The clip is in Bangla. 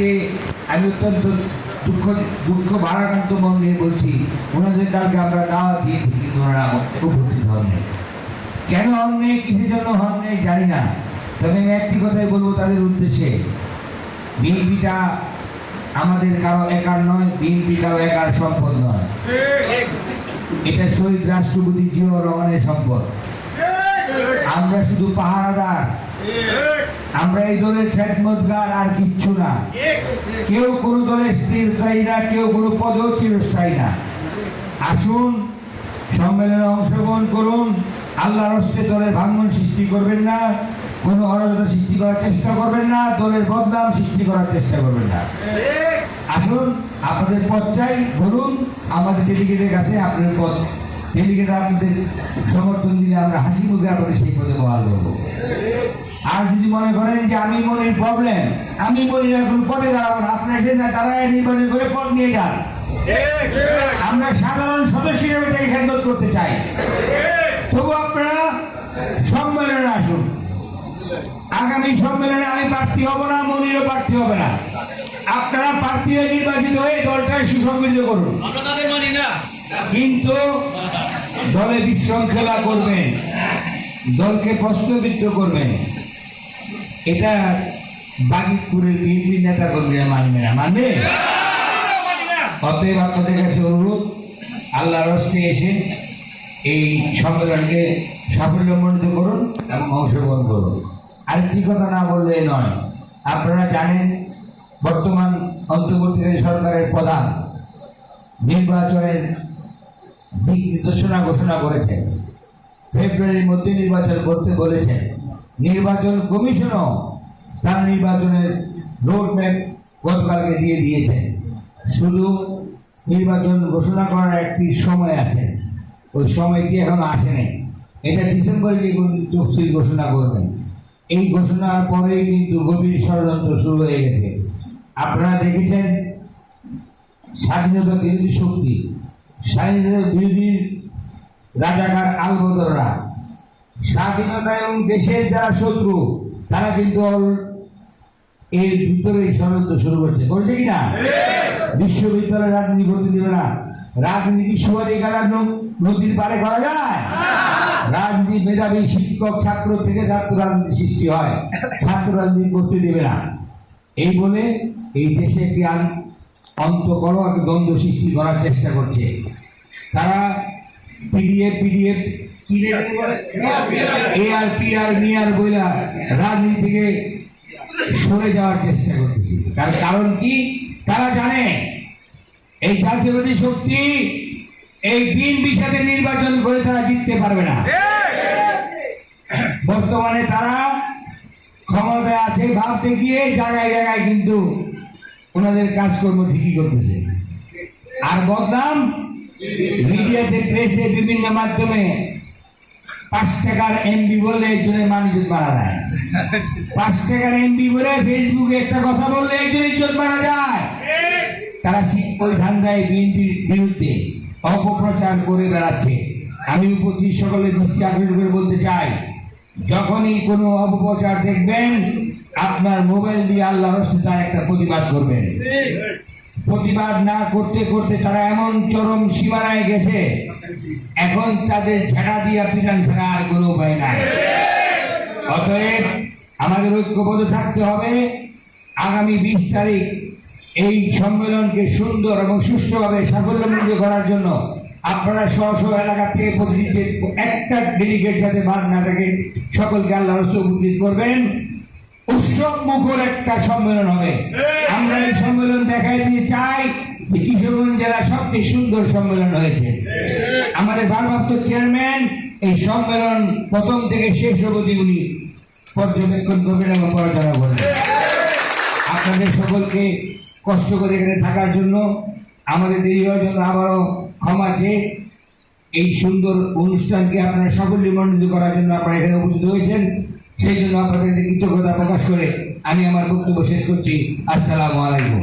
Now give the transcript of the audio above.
আজকে আমি অত্যন্ত দুঃখ দুঃখ ভারাক্রান্ত মন নিয়ে বলছি, ওনাদের কালকে আমরা দাওয়াত দিয়েছি, কিন্তু ওনারা উপস্থিত হননি কেন হননি কিসের জন্য হননি জানি না। তবে আমি একটি কথাই বলব তাদের উদ্দেশ্যে। বিএনপিটা আমাদের কারও একার নয়, বিএনপি কারও একার সম্পদ নয়। এটা শহীদ রাষ্ট্রপতি জিয়াউর রহমানের সম্পদ। আমরা শুধু পাহারাদার। আমরা এই দলের খ্যাতমতগার আর কিচ্ছু না। কেউ কোনো দলের স্থিরস্থায়ী না, কেউ কোনো পদেও চিরস্থায়ী না। আসুন, সম্মেলনে অংশগ্রহণ করুন। আল্লাহর হস্তে দলের ভাঙন সৃষ্টি করবেন না। কোনো অরাজকতা সৃষ্টি করার চেষ্টা করবেন না। দলের বদনাম সৃষ্টি করার চেষ্টা করবেন না। আসুন, আপনাদের পদ চাই, বলুন, আমাদের ডেলিগেটের কাছে আপনাদের পদ ডেলিগেট আপনাদের সমর্থন দিলে আমরা হাসি মুখে আপনাদের সেই পদে বহাল করব আর যদি মনে করেন যে আমি মনির প্রবলেম আমি মনির এখন পদে দাঁড়াবো না আপনারা সে না দাঁড়ায় নির্বাচন করে পদ নিয়ে যান। আমরা সাধারণ সদস্য হিসেবে তাকে খেদমত করতে চাই। তবু আপনারা সম্মেলনে আসুন। আগামী সম্মেলনে আমি প্রার্থী হব না মনিরও প্রার্থী হবে না। আপনারা প্রার্থী হয়ে নির্বাচিত হয়ে দলটাকে সুসংগঠিত করুন। কিন্তু দলে বিশৃঙ্খলা করবেন দলকে প্রশ্নবিদ্ধ করবেন। এটা বাগিপুরের বিএনপি নেতা কর্মীরা মানবে না মানবে মানি? অতএব আপনাদের কাছে অনুরোধ, আল্লাহর হস্তে এসে এই সম্মেলনকে সাফল্যমণ্ডিত করুন এবং অংশগ্রহণ করুন। আরেকটি কথা না বললে নয়, আপনারা জানেন বর্তমান অন্তর্বর্তীকালীন সরকারের প্রধান নির্বাচনের দিক নির্দেশনা ঘোষণা করেছেন। ফেব্রুয়ারির মধ্যে নির্বাচন করতে বলেছেন। নির্বাচন কমিশনও তার নির্বাচনের রোড ম্যাপ গতকালকে দিয়ে দিয়েছেন শুধু নির্বাচন ঘোষণা করার একটি সময় আছে। ওই সময়টি এখনও আসেনি? এটা ডিসেম্বরে গিয়ে তফসিল ঘোষণা করবেন। এই ঘোষণার পরেই কিন্তু গভীর ষড়যন্ত্র শুরু হয়ে গেছে। আপনারা দেখেছেন, স্বাধীনতা বিরোধী শক্তি, স্বাধীনতা বিরোধী রাজাকার আলবদররা স্বাধীনতা এবং দেশের যারা শত্রু তারা কিন্তু এর ভিতরে ষড়যন্ত্র শুরু করছে। করছে কি না? বিশ্ববিদ্যালয়ে রাজনীতি করতে দেবে না। রাজনীতি সুয়ারি গাড়া নদীর পারে করা যায়? রাজনীতি মেধাবী শিক্ষক ছাত্র থেকে ছাত্র রাজনীতি সৃষ্টি হয়। ছাত্র রাজনীতি করতে দেবে না। এই বলে এই দেশে একটি অন্তকর একটা দ্বন্দ্ব সৃষ্টি করার চেষ্টা করছে। তারা পিডিএফ পিডিএফ সরে যাওয়ার চেষ্টা তার কারণ কি? তারা জানে এই শক্তি এই নির্বাচন করে তারা জিততে পারবে না। বর্তমানে তারা ক্ষমতায় আছে ভাব দেখিয়ে জায়গায় জায়গায় কিন্তু ওনাদের কাজকর্ম ঠিকই করতেছে। আর বদনাম মিডিয়াতে প্রেসে বিভিন্ন মাধ্যমে পাঁচ টাকার এমবি বললে একজনের মানুষ মারা যায় পাঁচ টাকার এমবি বলে ফেসবুকে একটা কথা বললে একজন ইজ্জত মারা যায়। তারা ওই ধান্দায় বিএনপির বিরুদ্ধে অপপ্রচার করে বেড়াচ্ছে। আমি উপস্থিত সকলের দৃষ্টি আকর্ষণ করে বলতে চাই, যখনই কোনো অপপ্রচার দেখবেন, আপনার মোবাইল দিয়ে আল্লাহ রস্তে তার একটা প্রতিবাদ করবেন। প্রতিবাদ না করতে করতে তারা এমন চরম সীমানায় গেছে। এখন তাদের ঝাড়া দিয়া পিটান ছাড়া আর কোনো উপায় নাই। অতএব আমাদের ঐক্যবদ্ধ থাকতে হবে। আগামী বিশ তারিখ এই সম্মেলনকে সুন্দর এবং সুষ্ঠুভাবে সাফল্যমণ্ডিত করার জন্য আপনারা স্ব স্ব এলাকা থেকে প্রতিনিধি একটা ডেলিগেট যাতে বাদ না থাকে, সকলকে আল্লাহ উপস্থিত করবেন। উৎসব মুখর একটা সম্মেলন হবে। আমরা এই সম্মেলন দেখাই দিয়ে চাই কিশোরগঞ্জ জেলা সবচেয়ে সুন্দর সম্মেলন হয়েছে। আমাদের ভারপ্রাপ্ত চেয়ারম্যান এই সম্মেলন প্রথম থেকে শেষ অবধি উনি পর্যবেক্ষণ করবেন এবং পড়াশোনা করবেন। আপনাদের সকলকে কষ্ট করে এখানে থাকার জন্য আমাদের দেরি হওয়ার জন্য আবারও ক্ষমা চেয়ে এই সুন্দর অনুষ্ঠানকে আপনারা সাফল্যমণ্ডিত করার জন্য আপনারা এখানে উপস্থিত হয়েছেন। সেই জন্য আপনাদের কৃতজ্ঞতা প্রকাশ করে আমি আমার বক্তব্য শেষ করছি। আসসালামু আলাইকুম।